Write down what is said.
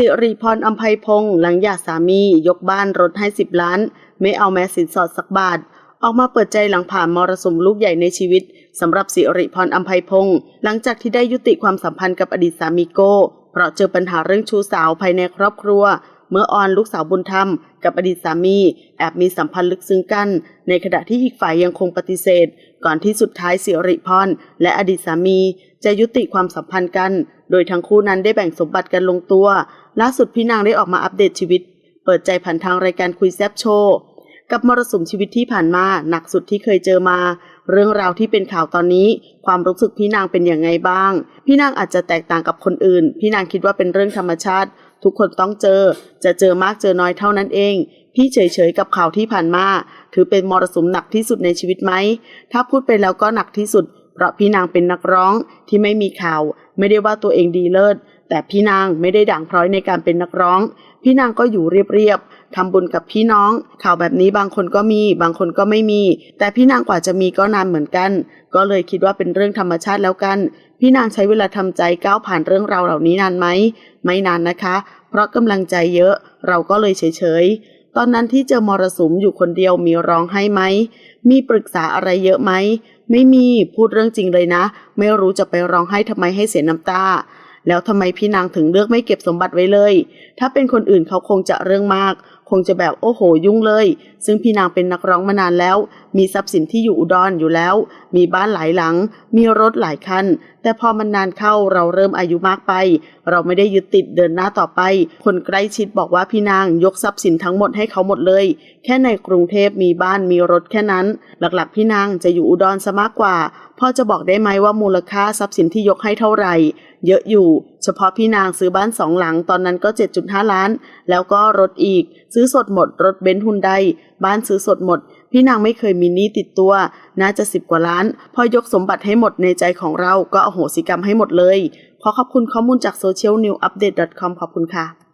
สิริพรอัมไพพงศ์หลังหย่าสามียกบ้านรถให้ 10 ล้าน ไม่เอาแม้สินสอดสักบาท ออกมาเปิดใจหลังผ่านมรสุมลูกใหญ่ในชีวิตสำหรับสิริพรอัมไพพงศ์หลังจากที่ได้ยุติความสัมพันธ์กับอดีตสามีโก้ เพราะเจอปัญหาเรื่องชู้สาวภายในครอบครัว เมื่อออนลูกสาวบุญธรรม กับอดีตสามีแอบมีสัมพันธ์ลึกซึ้งกัน ในขณะที่อีกฝ่ายยังคงปฏิเสธ ก่อนที่สุดท้ายสิริพรและอดีตสามี จะยุติความสัมพันธ์กัน โดยทั้งคู่นั้นได้แบ่งสมบัติกันลงตัว ล่าสุดพี่นางได้ออกมาอัปเดตชีวิต เปิดใจผ่านทางรายการคุยแซบโชว์กับมรสุมชีวิตที่ผ่านมาหนักสุดที่เคยเจอมา เรื่องราวที่เป็นข่าวตอนนี้ ความรู้สึกพี่นางเป็นอย่างไงบ้าง พี่นางอาจจะแตกต่างกับคนอื่น พี่นางคิดว่าเป็นเรื่องธรรมชาติ ทุกคนต้องเจอ จะเจอมากเจอน้อยเท่านั้นเอง พี่เฉยๆกับข่าวที่ผ่านมา ถือเป็นมรสุมหนักที่สุดในชีวิตไหม ถ้าพูดไปแล้วก็หนักที่สุด เพราะพี่นางเป็นนักร้องที่ไม่มีข่าว ไม่ได้ว่าตัวเองดีเลิศ แต่พี่นางไม่ได้ด่างพร้อยในการเป็นนักร้อง พี่นางก็อยู่เรียบๆทำบุญกับพี่น้อง ข่าวแบบนี้บางคนก็มี บางคนก็ไม่มี แต่พี่นางกว่าจะมีก็นานเหมือนกัน ก็เลยคิดว่าเป็นเรื่องธรรมชาติแล้วกัน พี่นางใช้เวลาทำใจก้าวผ่านเรื่องราวเหล่านี้นานไหม ไม่นานนะคะ เพราะกำลังใจเยอะ เราก็เลยเฉยๆ ตอนนั้นที่เจอมรสุมอยู่คนเดียวมีร้องไห้ไหม มีปรึกษาอะไรเยอะไหม ไม่มี พูดเรื่องจริงเลยนะ ไม่รู้จะไปร้องไห้ทำไมให้เสียน้ำตา แล้วทำไมพี่นางถึงเลือกไม่เก็บสมบัติไว้เลย ถ้าเป็นคนอื่นเขาคงจะเรื่องมาก คงจะแบบโอ้โหยุ่งเลย ซึ่งพี่นางเป็นนักร้องมานานแล้ว มีทรัพย์สินที่อยู่อุดรอยู่แล้ว มีบ้านหลายหลัง มีรถหลายคัน แต่พอมันนานเข้าเราเริ่มอายุมากไป เราไม่ได้ยึดติดเดินหน้าต่อไป คนใกล้ชิดบอกว่าพี่นางยกทรัพย์สินทั้งหมดให้เขาหมดเลย แค่ในกรุงเทพมีบ้านมีรถแค่นั้น หลักๆ พี่นางจะอยู่อุดรซะมากกว่าพ่อจะบอกได้ไหมว่ามูลค่าทรัพย์สินที่ยกให้เท่าไหร่ เยอะอยู่ เฉพาะพี่นางซื้อบ้านสองหลังตอนนั้นก็ 7.5 ล้าน แล้วก็รถอีก ซื้อสดหมด รถเบนซ์ฮุนไดบ้านซื้อสดหมด พี่นางไม่เคยมีหนี้ติดตัว น่าจะสิบกว่าล้าน พอยกสมบัติให้หมดในใจของเราก็อโหสิกรรมให้หมดเลย ขอขอบคุณข้อมูลจาก socialnewupdate.com ขอบคุณค่ะ